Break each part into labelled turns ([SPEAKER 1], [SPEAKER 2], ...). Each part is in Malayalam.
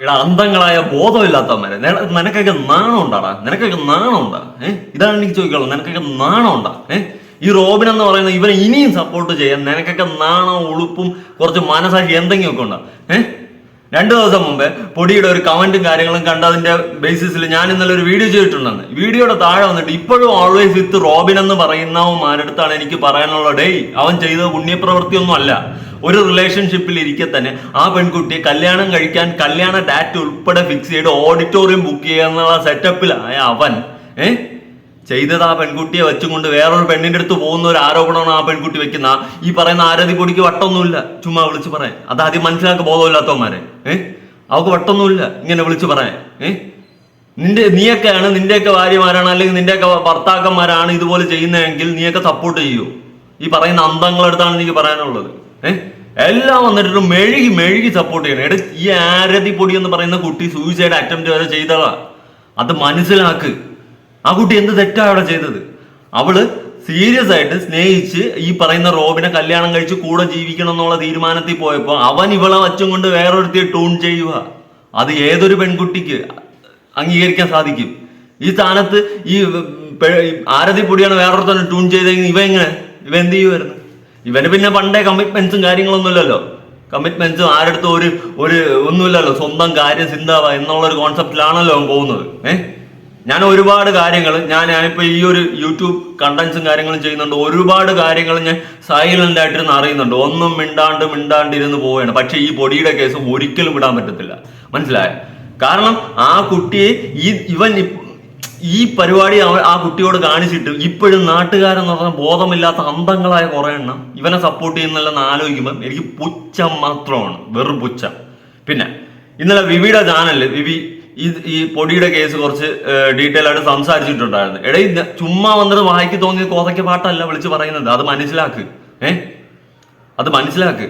[SPEAKER 1] എടാ അന്തങ്ങളായ ബോധമില്ലാത്തവന്മാരെ. നിന- നിനക്കൊക്കെ നാണം ഉണ്ടാടാ നിനക്കൊക്കെ നാണം ഉണ്ടാ ഏഹ് ഇതാണ് എനിക്ക് ചോദിക്കാനുള്ളത്. നിനക്കൊക്കെ നാണം ഉണ്ടാ ഏഹ് ഈ റോബിൻ എന്ന് പറയുന്ന ഇവനെ ഇനിയും സപ്പോർട്ട് ചെയ്യാൻ നിനക്കൊക്കെ നാണം ഉളുപ്പും കുറച്ച് മനസാക്ഷി എന്തെങ്കിലുമൊക്കെ ഉണ്ടാ? ഏഹ് രണ്ടു ദിവസം മുമ്പേ പൊടിയുടെ ഒരു കമന്റും കാര്യങ്ങളും കണ്ട അതിന്റെ ബേസിസിൽ ഞാൻ ഇന്നലെ ഒരു വീഡിയോ ചെയ്തിട്ടുണ്ടെന്ന്. വീഡിയോയുടെ താഴെ വന്നിട്ട് ഇപ്പോഴും ഓൾവേസ് വിത്ത് റോബിൻ എന്ന് പറയുന്നവന്മാരടുത്താണ് എനിക്ക് പറയാനുള്ള ഡേയ് അവൻ ചെയ്ത പുണ്യപ്രവൃത്തിയൊന്നും അല്ല. ഒരു റിലേഷൻഷിപ്പിൽ ഇരിക്കെ തന്നെ ആ പെൺകുട്ടിയെ കല്യാണം കഴിക്കാൻ കല്യാണ ഡാറ്റ് ഉൾപ്പെടെ ഫിക്സ് ചെയ്ത് ഓഡിറ്റോറിയം ബുക്ക് ചെയ്യാന്നുള്ള സെറ്റപ്പിലായ അവൻ. ഏഹ് ചെയ്തത് ആ പെൺകുട്ടിയെ വെച്ചുകൊണ്ട് വേറൊരു പെണ്ണിന്റെ അടുത്ത് പോകുന്ന ഒരു ആരോപണമാണ് ആ പെൺകുട്ടി വെക്കുന്ന. ഈ പറയുന്ന ആരതി പൊടിക്ക് വട്ടൊന്നുമില്ല. ചുമ്മാ വിളിച്ചു പറയാൻ. അത് ആദ്യം മനസ്സിലാக்க ബോധമില്ലാത്തവന്മാരെ. ഏഹ് അവക്ക് വട്ടൊന്നുമില്ല. ഇങ്ങനെ വിളിച്ചു പറയാൻ. നിന്റെ നീയൊക്കെയാണ് നിന്റെയൊക്കെ ഭാര്യമാരാണ് അല്ലെങ്കിൽ നിന്റെയൊക്കെ ഭർത്താക്കന്മാരാണ് ഇതുപോലെ ചെയ്യുന്നതെങ്കിൽ നീയൊക്കെ സപ്പോർട്ട് ചെയ്യൂ. ഈ പറയുന്ന അന്തങ്ങളെടുത്താണ് എനിക്ക് പറയാനുള്ളത്. എല്ലാം വന്നിട്ടും മെഴുകി മെഴുകി സപ്പോർട്ട് ചെയ്യണം. എടാ ഈ ആരതി പൊടി എന്ന് പറയുന്ന കുട്ടി സൂയിസൈഡ് അറ്റംപ്റ്റ് വരെ ചെയ്തതാ. അത് മനസ്സിലാക്ക്. ആ കുട്ടി എന്ത് തെറ്റാ അവിടെ ചെയ്തത്? അവൾ സീരിയസ് ആയിട്ട് സ്നേഹിച്ച് ഈ പറയുന്ന റോബിനെ കല്യാണം കഴിച്ച് കൂടെ ജീവിക്കണം എന്നുള്ള തീരുമാനത്തിൽ പോയപ്പോ അവൻ ഇവളെ വച്ചും കൊണ്ട് വേറൊരുത്തിയെ ടൂൺ ചെയ്യുക. അത് ഏതൊരു പെൺകുട്ടിക്ക് അംഗീകരിക്കാൻ സാധിക്കും? ഈ സ്ഥാനത്ത് ഈ ആരതി പൊടിയാണ് വേറൊരുത്തന്നെ ടൂൺ ചെയ്തെങ്കിൽ ഇവ എങ്ങനെ? ഇവ എന്ത് ചെയ്യുമായിരുന്നു ഇവന് പിന്നെ പണ്ടേ കമ്മിറ്റ്മെന്റ്സും കാര്യങ്ങളൊന്നും ഇല്ലല്ലോ കമ്മിറ്റ്മെന്റ്സും ആരടുത്തും ഒരു ഒരു ഒന്നുമില്ലല്ലോ. സ്വന്തം കാര്യം ചിന്താവ എന്നുള്ള ഒരു കോൺസെപ്റ്റിലാണല്ലോ അവൻ പോകുന്നത്. ഏഹ് ഞാൻ ഒരുപാട് കാര്യങ്ങൾ ഞാൻ ഞാനിപ്പോ ഈ ഒരു യൂട്യൂബ് കണ്ടന്റ്സും കാര്യങ്ങളും ചെയ്യുന്നുണ്ട്. ഒരുപാട് കാര്യങ്ങൾ ഞാൻ സൈലന്റ് ആയിട്ടിരുന്ന് അറിയുന്നുണ്ട്. ഒന്നും മിണ്ടാണ്ട് മിണ്ടാണ്ട് ഇരുന്ന് പോവുകയാണ്. പക്ഷെ ഈ പൊടിയുടെ കേസ് ഒരിക്കലും വിടാൻ പറ്റത്തില്ല. മനസ്സിലായ? കാരണം ആ കുട്ടിയെ ഈ ഇവൻ ഈ പരിപാടി അവൻ ആ കുട്ടിയോട് കാണിച്ചിട്ട് ഇപ്പോഴും നാട്ടുകാരെന്ന് പറഞ്ഞ ബോധമില്ലാത്ത അന്തങ്ങളായ കുറെ എണ്ണം ഇവനെ സപ്പോർട്ട് ചെയ്യുന്നില്ലെന്ന് ആലോചിക്കുമ്പോൾ എനിക്ക് പുച്ഛം മാത്രമാണ് വെറും പുച്ഛം. പിന്നെ ഇന്നലെ വിവിയുടെ ചാനലിൽ വിവി ഈ ഈ പൊടിയുടെ കേസ് കുറച്ച് ഡീറ്റെയിൽ ആയിട്ട് സംസാരിച്ചിട്ടുണ്ടായിരുന്നു. എടേ ചുമ്മാ വന്നിട്ട് വായിക്ക് തോന്നിയ കോതയ്ക്ക് പാട്ടല്ല വിളിച്ച് പറയുന്നത്. അത് മനസ്സിലാക്ക് ഏ? അത് മനസ്സിലാക്ക്.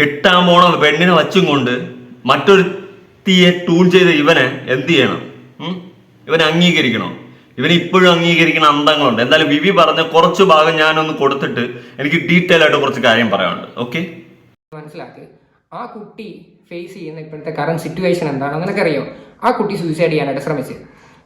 [SPEAKER 1] കിട്ടാൻ പോണ പെണ്ണിനെ വച്ചും കൊണ്ട് മറ്റൊരു തീയെ ടൂൺ ചെയ്ത ഇവനെ എന്ത് ചെയ്യണം? ഉം? അംഗീകരിക്കണോ? ഇവനെ ഇപ്പോഴും അംഗീകരിക്കുന്ന അന്തങ്ങളുണ്ട്. എന്തായാലും വിവി പറഞ്ഞ കുറച്ച് ഭാഗം ഞാനൊന്ന് കൊടുത്തിട്ട് എനിക്ക് ഡീറ്റെയിൽ ആയിട്ട് കുറച്ച് കാര്യം പറയാനുണ്ട്. ഓക്കെ
[SPEAKER 2] മനസ്സിലാക്കി. ആ കുട്ടി ഫേസ് ചെയ്യുന്ന ഇപ്പോഴത്തെ കറണ്ട് സിറ്റുവേഷൻ എന്താണെന്ന് നിനക്കറിയോ? ആ കുട്ടി സൂയിസൈഡ് ചെയ്യാനായിട്ട് ശ്രമിച്ചു.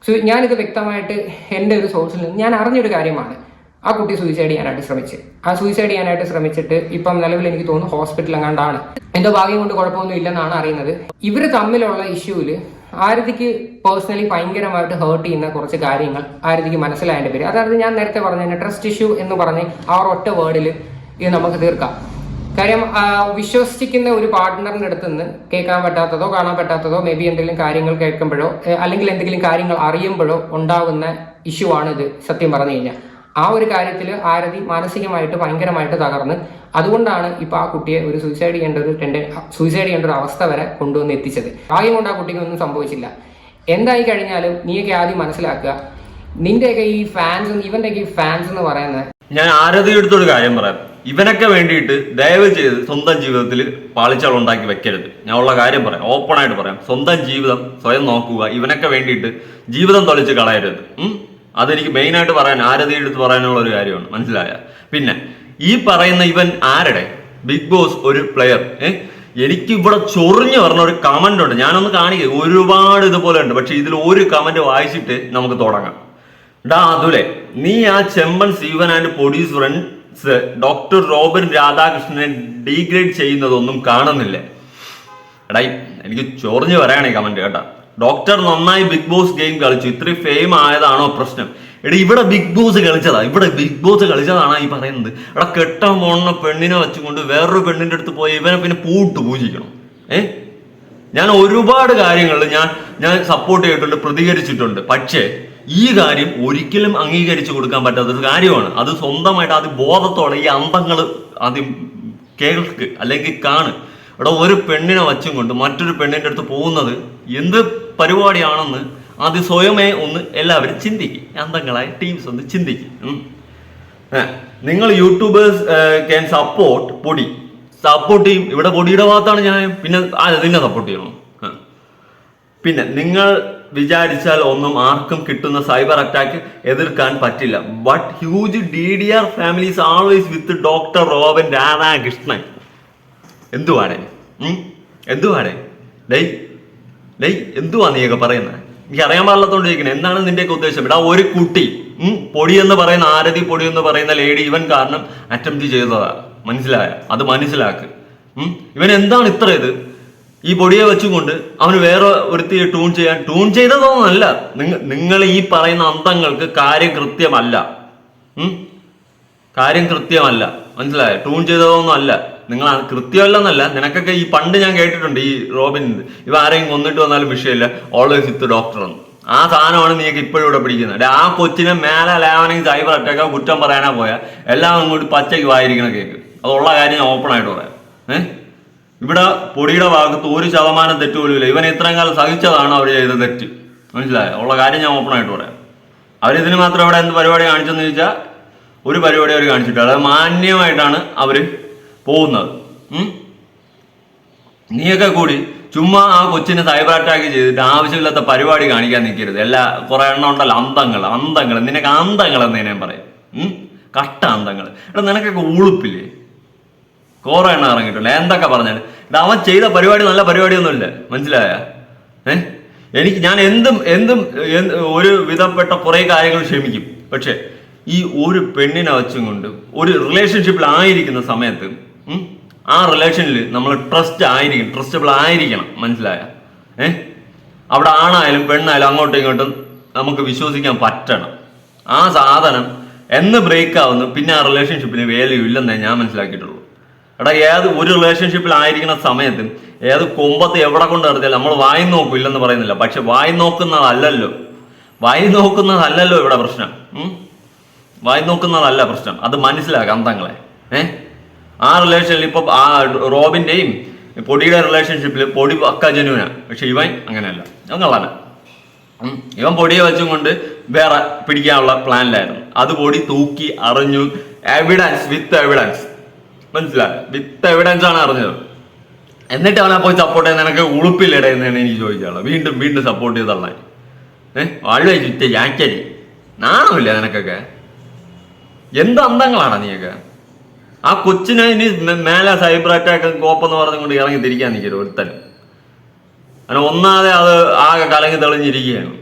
[SPEAKER 2] സോ ഞാനിത് വ്യക്തമായിട്ട് എന്റെ ഒരു സോഴ്സിൽ നിന്ന് ഞാൻ അറിഞ്ഞൊരു കാര്യമാണ്. ആ കുട്ടി സൂയിസൈഡ് ചെയ്യാനായിട്ട് ശ്രമിച്ച്. ആ സൂയിസൈഡ് ചെയ്യാനായിട്ട് ശ്രമിച്ചിട്ട് ഇപ്പം നിലവിൽ എനിക്ക് തോന്നുന്നു ഹോസ്പിറ്റൽ എങ്ങാണ്ടാണ്. എന്തോ ഭാഗ്യം കൊണ്ട് കുഴപ്പമൊന്നും ഇല്ലെന്നാണ് അറിയുന്നത്. ഇവർ തമ്മിലുള്ള ഇഷ്യൂവിൽ ആരതിക്ക് പേഴ്സണലി ഭയങ്കരമായിട്ട് ഹേർട്ട് ചെയ്യുന്ന കുറച്ച് കാര്യങ്ങൾ ആരതിക്ക് മനസ്സിലായതിന്റെ പേര്. അതായത് ഞാൻ നേരത്തെ പറഞ്ഞ ട്രസ്റ്റ് ഇഷ്യൂ എന്ന് പറഞ്ഞ് ആ ഒറ്റ വേർഡിൽ ഇത് നമുക്ക് തീർക്കാം. കാര്യം വിശ്വസിക്കുന്ന ഒരു പാർട്ട്ണറിന്റെ അടുത്ത് നിന്ന് കേൾക്കാൻ പറ്റാത്തതോ കാണാൻ പറ്റാത്തതോ മേ ബി എന്തെങ്കിലും കാര്യങ്ങൾ കേൾക്കുമ്പോഴോ അല്ലെങ്കിൽ എന്തെങ്കിലും കാര്യങ്ങൾ അറിയുമ്പോഴോ ഉണ്ടാകുന്ന ഇഷ്യൂ ആണ് ഇത് സത്യം പറഞ്ഞു കഴിഞ്ഞാൽ. ആ ഒരു കാര്യത്തിൽ ആരതി മാനസികമായിട്ട് ഭയങ്കരമായിട്ട് തകർന്ന് അതുകൊണ്ടാണ് ഇപ്പൊ ആ കുട്ടിയെ ഒരു സൂയിസൈഡ് ചെയ്യേണ്ട ഒരു ടെൻഡൻ സൂയിസൈഡ് ചെയ്യേണ്ട ഒരു അവസ്ഥ വരെ കൊണ്ടുവന്ന് എത്തിച്ചത്. ആദ്യം കൊണ്ട് ആ കുട്ടിക്ക് ഒന്നും സംഭവിച്ചില്ല. എന്തായി കഴിഞ്ഞാലും നീയൊക്കെ ആദ്യം മനസ്സിലാക്കുക. നിന്റെയൊക്കെ ഈ ഫാൻസ് ഇവന്റെയൊക്കെ ഈ ഫാൻസ് എന്ന് പറയുന്നത്
[SPEAKER 1] ഞാൻ ആരതി എടുത്തൊരു കാര്യം പറയാം. ഇവനൊക്കെ വേണ്ടിയിട്ട് ദയവ് ചെയ്ത് സ്വന്തം ജീവിതത്തിൽ പാളിച്ചകൾ ഉണ്ടാക്കി വെക്കരുത്. ഞാൻ ഉള്ള കാര്യം പറയാം. ഓപ്പൺ ആയിട്ട് പറയാം. സ്വന്തം ജീവിതം സ്വയം നോക്കുക. ഇവനൊക്കെ വേണ്ടിയിട്ട് ജീവിതം തൊളിച്ച് കളയരുത്? അതെനിക്ക് മെയിൻ ആയിട്ട് പറയാൻ ആരതി എടുത്ത് പറയാനുള്ള ഒരു കാര്യമാണ്. മനസ്സിലായ? പിന്നെ ഈ പറയുന്ന ഇവൻ ആരുടെ? ബിഗ് ബോസ് ഒരു പ്ലെയർ ഏഹ് എനിക്ക് ഇവിടെ ചൊറിഞ്ഞു പറഞ്ഞ ഒരു കമന്റ് ഉണ്ട്. ഞാനൊന്ന് കാണിക്കുക ഒരുപാട് ഇതുപോലെ ഉണ്ട്. പക്ഷെ ഇതിൽ ഒരു കമന്റ് വായിച്ചിട്ട് നമുക്ക് തുടങ്ങാം. ഡാ അതുലെ നീ ആ ചെമ്പൻ സീവൻ ആൻഡ് പൊടീസ് ഫ്രണ്ട്സ് ഡോക്ടർ റോബിൻ രാധാകൃഷ്ണനെ ഡീഗ്രേഡ് ചെയ്യുന്നതൊന്നും കാണുന്നില്ല. എടാ എനിക്ക് ചൊറിഞ്ഞു പറയണേ കമന്റ് കേട്ടാ. ഡോക്ടർ നന്നായി ബിഗ് ബോസ് ഗെയിം കളിച്ചു. ഇത്രയും ഫെയിം ആയതാണോ പ്രശ്നം? എടാ ഇവിടെ ബിഗ് ബോസ് കളിച്ചതാ. ഇവിടെ ബിഗ് ബോസ് കളിച്ചതാണ് ഈ പറയുന്നത്. എടാ കെട്ടാൻ പോണ പെണ്ണിനെ വെച്ചുകൊണ്ട് വേറൊരു പെണ്ണിന്റെ അടുത്ത് പോയി ഇവനെ പിന്നെ പൂട്ട് പൂജിക്കണം. ഏ? ഞാൻ ഒരുപാട് കാര്യങ്ങളിൽ ഞാൻ ഞാൻ സപ്പോർട്ട് ചെയ്തിട്ടുണ്ട് പ്രതികരിച്ചിട്ടുണ്ട്. പക്ഷേ ഈ കാര്യം ഒരിക്കലും അംഗീകരിച്ചു കൊടുക്കാൻ പറ്റാത്ത ഒരു കാര്യമാണ്. അത് സ്വന്തമായിട്ട് ആദ്യം ബോധത്തോടെ ഈ അന്തങ്ങൾ ആദ്യം കേൾക്ക് അല്ലെങ്കിൽ കാണ്. ഇവിടെ ഒരു പെണ്ണിനെ വച്ചും കൊണ്ട് മറ്റൊരു പെണ്ണിന്റെ അടുത്ത് പോകുന്നത് എന്ത് പരിപാടിയാണെന്ന് ആദ്യം സ്വയമേ ഒന്ന് എല്ലാവരും ചിന്തിക്കും. അന്തങ്ങളായ ടീംസ് ഒന്ന് ചിന്തിക്കും. നിങ്ങൾ YouTubers can support Podi. Support ചെയ്യും ഇവിടെ പൊടിയുടെ ഭാഗത്താണ് ഞാൻ. പിന്നെ നിന്നെ സപ്പോർട്ട് ചെയ്യണം. പിന്നെ നിങ്ങൾ വിചാരിച്ചാൽ ഒന്നും ആർക്കും കിട്ടുന്ന സൈബർ അറ്റാക്ക് എതിർക്കാൻ പറ്റില്ല. But huge D D R families always with doctor Robin Radhakrishnan എന്തുവാടേ? എന്തുവാടേ? ഡൈ ഡൈ എന്തുവാ നീയൊക്കെ പറയുന്നത് എനിക്ക് അറിയാൻ പാടില്ലാത്തോണ്ടിരിക്കുന്നത് എന്താണ് നിന്റെയൊക്കെ ഉദ്ദേശം? ഇടാ ഒരു കുട്ടി പൊടി എന്ന് പറയുന്ന ആരതി പൊടി എന്ന് പറയുന്ന ലേഡി ഇവൻ കാരണം അറ്റംപ്റ്റ് ചെയ്തതാ. മനസ്സിലായ? അത് മനസ്സിലാക്ക്. ഇവൻ എന്താണ് ഇത്ര ഇത്? ഈ പൊടിയെ വെച്ചുകൊണ്ട് അവന് വേറെ ഒരുത്തി ട്യൂൺ ചെയ്യാൻ ട്യൂൺ ചെയ്തതൊന്നല്ല. നിങ്ങൾ ഈ പറയുന്ന അന്തങ്ങൾക്ക് കാര്യം കൃത്യമല്ല. കാര്യം കൃത്യമല്ല. മനസ്സിലായ? ട്യൂൺ ചെയ്തതൊന്നും അല്ല നിങ്ങൾ അത് കൃത്യമല്ലെന്നല്ല നിനക്കൊക്കെ ഈ പണ്ട് ഞാൻ കേട്ടിട്ടുണ്ട് ഈ റോബിൻ ഇവ ആരെയും കൊന്നിട്ട് വന്നാലും വിഷയമില്ല. ഓൾവേസ് വിത്ത് ഡോക്ടർ എന്ന് ആ സാധനമാണ് നീക്ക് ഇപ്പോഴും ഇവിടെ പിടിക്കുന്നത്. ആ കൊച്ചിനെ മേലെ ലാവനെങ്കിൽ സൈബർ അറ്റാക്കോ കുറ്റം പറയാനാ പോയാൽ എല്ലാം അങ്ങോട്ട് പച്ചയ്ക്ക് വായിരിക്കണ കേക്ക്. അതുള്ള കാര്യം ഞാൻ ഓപ്പൺ ആയിട്ട് പറയാം. ഏഹ് ഇവിടെ പൊടിയുടെ ഭാഗത്ത് ഒരു ശതമാനം തെറ്റ് പോലും ഇല്ല. ഇവൻ ഇത്രയും കാലം സഹിച്ചതാണ് അവർ ചെയ്ത തെറ്റ്. മനസ്സിലായോ? ഉള്ള കാര്യം ഞാൻ ഓപ്പൺ ആയിട്ട് പറയാം. അവരിതിന് മാത്രം ഇവിടെ എന്ത് പരിപാടി കാണിച്ചെന്ന് ചോദിച്ചാൽ ഒരു പരിപാടി അവർ കാണിച്ചിട്ടില്ല. അത് മാന്യമായിട്ടാണ് അവർ പോകുന്നത്? നീയൊക്കെ കൂടി ചുമ്മാ ആ കൊച്ചിനെ സൈബർ അറ്റാക്ക് ചെയ്തിട്ട് ആവശ്യമില്ലാത്ത പരിപാടി കാണിക്കാൻ നിൽക്കരുത് എല്ലാ കുറെ എണ്ണം ഉണ്ടല്ലോ അന്തങ്ങൾ അന്തങ്ങൾ. നിനക്ക് അന്തങ്ങൾ എന്ന് ഞാൻ പറയും? കട്ട അന്തങ്ങൾ എടാ നിനക്കൊക്കെ ഉളുപ്പില്ലേ? കുറെ എണ്ണം ഇറങ്ങിയിട്ടുണ്ട്. എന്തൊക്കെ പറഞ്ഞാൽ എടാ അവൻ ചെയ്ത പരിപാടി നല്ല പരിപാടിയൊന്നുമില്ല. മനസ്സിലായ? ഏഹ് എനിക്ക് ഞാൻ എന്തും എന്തും ഒരു വിധപ്പെട്ട കുറെ കാര്യങ്ങൾ ക്ഷമിക്കും. പക്ഷെ ഈ ഒരു പെണ്ണിനെ വച്ചും കൊണ്ട് ഒരു റിലേഷൻഷിപ്പിൽ ആയിരിക്കുന്ന സമയത്ത് ആ റിലേഷനിൽ നമ്മൾ ട്രസ്റ്റ് ആയിരിക്കും ട്രസ്റ്റബിൾ ആയിരിക്കണം മനസ്സിലായ? ഏ? അവിടെ ആണായാലും പെണ്ണായാലും അങ്ങോട്ടും ഇങ്ങോട്ടും നമുക്ക് വിശ്വസിക്കാൻ പറ്റണം. ആ സാധനം എന്ന് ബ്രേക്ക് ആവുന്നു പിന്നെ ആ റിലേഷൻഷിപ്പിന് വാല്യൂ ഇല്ലെന്നേ ഞാൻ മനസ്സിലാക്കിയിട്ടുള്ളൂ. എടാ ഏത് ഒരു റിലേഷൻഷിപ്പിൽ ആയിരിക്കുന്ന സമയത്ത് ഏത് കൊമ്പത്ത് എവിടെ കൊണ്ട് നടത്തിയാലും നമ്മൾ വായി നോക്കും ഇല്ലെന്ന് പറയുന്നില്ല. പക്ഷെ വായി നോക്കുന്നതല്ലല്ലോ. വായി നോക്കുന്നതല്ലല്ലോ ഇവിടെ പ്രശ്നം? വായി നോക്കുന്നതല്ല പ്രശ്നം. അത് മനസ്സിലാക്കാം അന്തങ്ങളെ ഏ? ആ റിലേഷനിൽ ഇപ്പൊ ആ റോബിന്റെയും പൊടിയുടെ റിലേഷൻഷിപ്പിൽ പൊടി പക്ക ജനുവിനാ പക്ഷെ ഇവൻ അങ്ങനെയല്ല. എന്നുള്ളതാണ്. ഇവൻ പൊടിയെ വെച്ചും കൊണ്ട് വേറെ പിടിക്കാനുള്ള പ്ലാനിലായിരുന്നു അത് പൊടി തൂക്കി അറിഞ്ഞു. എവിഡൻസ് വിത്ത് എവിഡൻസ് മനസ്സിലായ? വിത്ത് എവിഡൻസ് ആണ് അറിഞ്ഞത്. എന്നിട്ട് അവനെ പോയി സപ്പോർട്ട് ചെയ്യുന്ന എനിക്ക് ഉളുപ്പില്ലടേ എന്നാണ് എനിക്ക് ചോദിക്കാനുള്ളത്. വീണ്ടും വീണ്ടും സപ്പോർട്ട് ചെയ്ത് തള്ളാൻ. ഏഹ് വാഴ ചുറ്റ ജാക്കരി നാണമില്ല നിനക്കൊക്കെ. എന്ത് അന്തങ്ങളാണ് നീയൊക്കെ? ആ കൊച്ചിനെ ഇനി മേലെ സൈബർ അറ്റാക്ക് കോപ്പെന്ന് പറഞ്ഞുകൊണ്ട് ഇറങ്ങി തിരിക്കാൻ നിൽക്കരുത് ഒരുത്തൻ. അങ്ങനെ ഒന്നാതെ അത് ആകെ കലങ്ങി തെളിഞ്ഞിരിക്കുകയാണ്.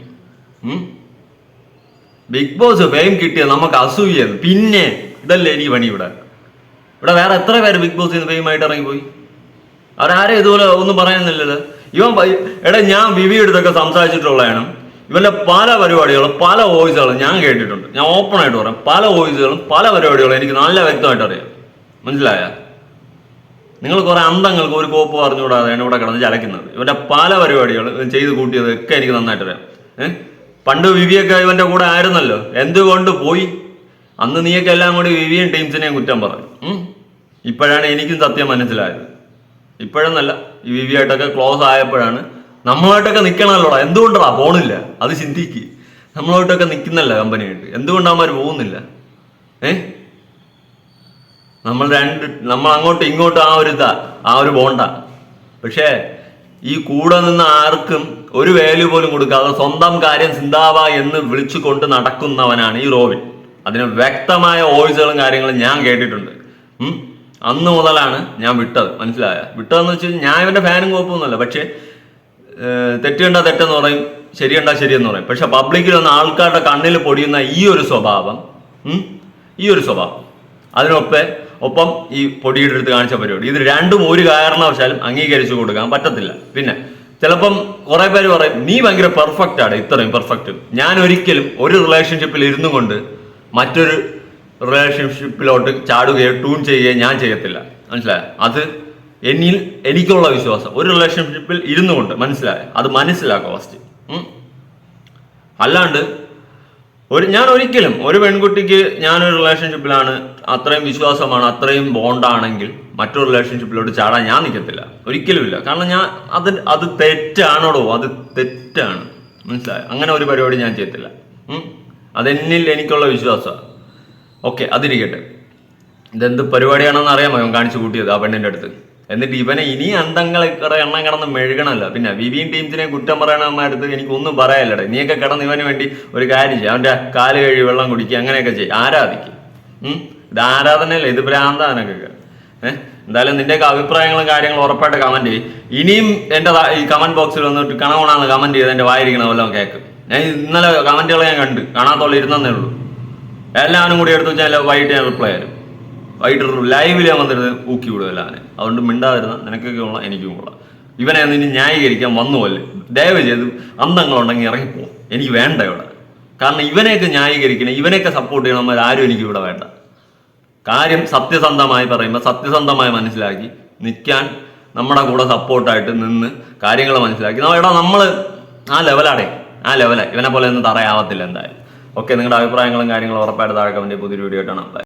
[SPEAKER 1] ബിഗ് ബോസ് ഫെയിം കിട്ടിയ നമുക്ക് അസൂയാണ് പിന്നെ ഇതല്ലേ എനിക്ക് പണി ഇവിടെ? ഇവിടെ വേറെ എത്ര പേര് ബിഗ് ബോസിൽ നിന്ന് ഫെയിമായിട്ട് ഇറങ്ങിപ്പോയി? അവരാരും ഇതുപോലെ ഒന്നും പറയുന്നില്ലല്ലോ ഇവൻ എടാ ഞാൻ വിവി എടുത്തൊക്കെ സംസാരിച്ചിട്ടുള്ളതാണ്. ഇവന്റെ പല പരിപാടികളും പല വോയിസുകളും ഞാൻ കേട്ടിട്ടുണ്ട്. ഞാൻ ഓപ്പൺ ആയിട്ട് പറയാം. പല വോയിസുകളും പല പരിപാടികളും എനിക്ക് നല്ല വ്യക്തമായിട്ട് അറിയാം. മനസ്സിലായ? നിങ്ങൾ കുറെ അന്തങ്ങൾക്ക് ഒരു കോപ്പ് പറഞ്ഞുകൂടാതെയാണ് ഇവിടെ കിടന്ന് ചലക്കുന്നത് ഇവന്റെ പല പരിപാടികൾ ചെയ്ത് കൂട്ടിയത് ഒക്കെ എനിക്ക് നന്നായിട്ട് അറിയാം പണ്ട് വിവിയൊക്കെ ഇവന്റെ കൂടെ ആയിരുന്നല്ലോ. എന്തുകൊണ്ട് പോയി? അന്ന് നീയൊക്കെ എല്ലാം കൂടി വിവിയും ടീംസിനെയും കുറ്റം പറഞ്ഞു. ഇപ്പോഴാണ് എനിക്കും സത്യം മനസ്സിലായത്. ഇപ്പോഴെന്നല്ല ഈ വിവിയായിട്ടൊക്കെ ക്ലോസ് ആയപ്പോഴാണ് നമ്മളായിട്ടൊക്കെ നിൽക്കണമല്ലോടാ എന്തുകൊണ്ടാ? പോണില്ല. അത് ചിന്തിക്ക്. നമ്മളായിട്ടൊക്കെ നിൽക്കുന്നല്ല കമ്പനിയായിട്ട് എന്തുകൊണ്ട് അവന്മാർ പോകുന്നില്ല? ഏഹ് നമ്മൾ രണ്ട് നമ്മൾ അങ്ങോട്ടും ഇങ്ങോട്ടും ആ ഒരു ഇതാ ആ ഒരു ബോണ്ട പക്ഷേ ഈ കൂടെ നിന്ന് ആർക്കും ഒരു വാല്യൂ പോലും കൊടുക്കാതെ സ്വന്തം കാര്യം സിന്താവ എന്ന് വിളിച്ചു കൊണ്ട് നടക്കുന്നവനാണ് ഈ റോബിൻ. അതിന് വ്യക്തമായ വോയിസുകളും കാര്യങ്ങളും ഞാൻ കേട്ടിട്ടുണ്ട്. അന്ന് മുതലാണ് ഞാൻ വിട്ടത് മനസ്സിലായ? വിട്ടതെന്ന് വെച്ച് ഞാൻ ഇവന്റെ ഫാനും കുഴപ്പമൊന്നുമല്ല. പക്ഷേ തെറ്റ് കണ്ടാ തെറ്റെന്ന് പറയും ശരി ശരിയുണ്ടാ ശരിയെന്ന് പറയും. പക്ഷെ പബ്ലിക്കിൽ വന്ന ആൾക്കാരുടെ കണ്ണിൽ പൊടിയുന്ന ഈ ഒരു സ്വഭാവം ഈ ഒരു സ്വഭാവം. അതിനൊപ്പം ഒപ്പം ഈ പൊടിയുടെ അടുത്ത് കാണിച്ച പരിപാടി. ഇത് രണ്ടും ഒരു കാരണവശാലും അംഗീകരിച്ചു കൊടുക്കാൻ പറ്റത്തില്ല. പിന്നെ ചിലപ്പം കുറെ പേര് പറയും നീ ഭയങ്കര പെർഫെക്റ്റ് ആണ് ഇത്രയും പെർഫെക്റ്റ് ഞാൻ ഒരിക്കലും ഒരു റിലേഷൻഷിപ്പിൽ ഇരുന്നു കൊണ്ട് മറ്റൊരു റിലേഷൻഷിപ്പിലോട്ട് ചാടുകയോ ട്യൂൺ ചെയ്യുകയോ ഞാൻ ചെയ്യത്തില്ല. മനസ്സിലായ? അത് എന്നിൽ എനിക്കുള്ള വിശ്വാസം. ഒരു റിലേഷൻഷിപ്പിൽ ഇരുന്നു കൊണ്ട് മനസ്സിലായ? അത് മനസ്സിലാക്കുക ഫസ്റ്റ് അല്ലാണ്ട് ഒരു ഞാൻ ഒരിക്കലും ഒരു പെൺകുട്ടിക്ക് ഞാനൊരു റിലേഷൻഷിപ്പിലാണ് അത്രയും വിശ്വാസമാണ് അത്രയും ബോണ്ടാണെങ്കിൽ മറ്റൊരു റിലേഷൻഷിപ്പിലോട്ട് ചാടാൻ ഞാൻ നിൽക്കത്തില്ല ഒരിക്കലുമില്ല. കാരണം ഞാൻ അത് അത് തെറ്റാണോടോ അത് തെറ്റാണ്. മനസ്സിലായോ? അങ്ങനെ ഒരു പരിപാടി ഞാൻ ചെയ്യത്തില്ല. അതെന്നിൽ എനിക്കുള്ള വിശ്വാസമാണ് ഓക്കെ അതിരിക്കട്ടെ. ഇതെന്ത് പരിപാടിയാണെന്ന് അറിയാമോ ഞാൻ കാണിച്ചു കൂട്ടിയത് ആ പെണ്ണിന്റെ അടുത്ത്. എന്നിട്ട് ഇവനെ ഇനി അന്തങ്ങളെ കുറെ എണ്ണം കിടന്ന് മെഴുകണല്ല പിന്നെ വിവിയും ടീംസിനെ കുറ്റം പറയണമാരടുത്ത് എനിക്ക് ഒന്നും പറയാനില്ലടേ. നീയൊക്കെ കിടന്ന് ഇവന് വേണ്ടി ഒരു കാര്യം ചെയ്യും. അവന്റെ കാൽ കഴുകി വെള്ളം കുടിക്കുക അങ്ങനെയൊക്കെ ചെയ്യും. ആരാധിക്കും? ഇത് ആരാധനയല്ലേ? ഇത് ഭ്രാന്താനൊക്കെ. ഏഹ് എന്തായാലും നിന്റെയൊക്കെ അഭിപ്രായങ്ങളും കാര്യങ്ങളും ഉറപ്പായിട്ട് കമന്റ് ചെയ്യും. ഇനിയും എന്റെ ഈ കമന്റ് ബോക്സിൽ വന്നിട്ട് കണവണാന്ന് കമന്റ് ചെയ്ത് എന്റെ വായിരിക്കണ വല്ലതും കേൾക്കും ഞാൻ ഇന്നലെ കമന്റുകൾ ഞാൻ കണ്ട്. കാണാത്തോളം ഇരുന്നേ ഉള്ളൂ. എല്ലാവരും കൂടി എടുത്തു വെച്ചാൽ വൈകിട്ട് ഞാൻ റിപ്ലൈ തരും. വൈകിട്ട് ലൈവിൽ ഞാൻ വന്നിരുന്ന് ഊക്കി വിടുമല്ല അവനെ. അതുകൊണ്ട് മിണ്ടാതിരുന്ന നിനക്കൊക്കെ ഉള്ള എനിക്കും കൊള്ളാം. ഇവനെ ഇനി ന്യായീകരിക്കാൻ വന്നു പോലെ. ദയവ് ചെയ്ത് അന്തങ്ങളുണ്ടെങ്കിൽ ഇറങ്ങിപ്പോ. എനിക്ക് വേണ്ട ഇവിടെ. കാരണം ഇവനെയൊക്കെ ന്യായീകരിക്കണം ഇവനെയൊക്കെ സപ്പോർട്ട് ചെയ്യണം ആരും എനിക്ക് ഇവിടെ വേണ്ട. കാര്യം സത്യസന്ധമായി പറയുമ്പോൾ സത്യസന്ധമായി മനസ്സിലാക്കി നിൽക്കാൻ നമ്മുടെ കൂടെ സപ്പോർട്ടായിട്ട് നിന്ന് കാര്യങ്ങൾ മനസ്സിലാക്കി. എടാ നമ്മൾ ആ ലെവലാടേ ആ ലെവലാ ഇവനെ പോലെ ഒന്നും തറയാവത്തില്ല എന്തായാലും. ഓക്കെ നിങ്ങളുടെ അഭിപ്രായങ്ങളും കാര്യങ്ങളും ഉറപ്പായിട്ട് താഴെ കമന്റ് പുതിയൊരു വീഡിയോ ആയിട്ടാണ്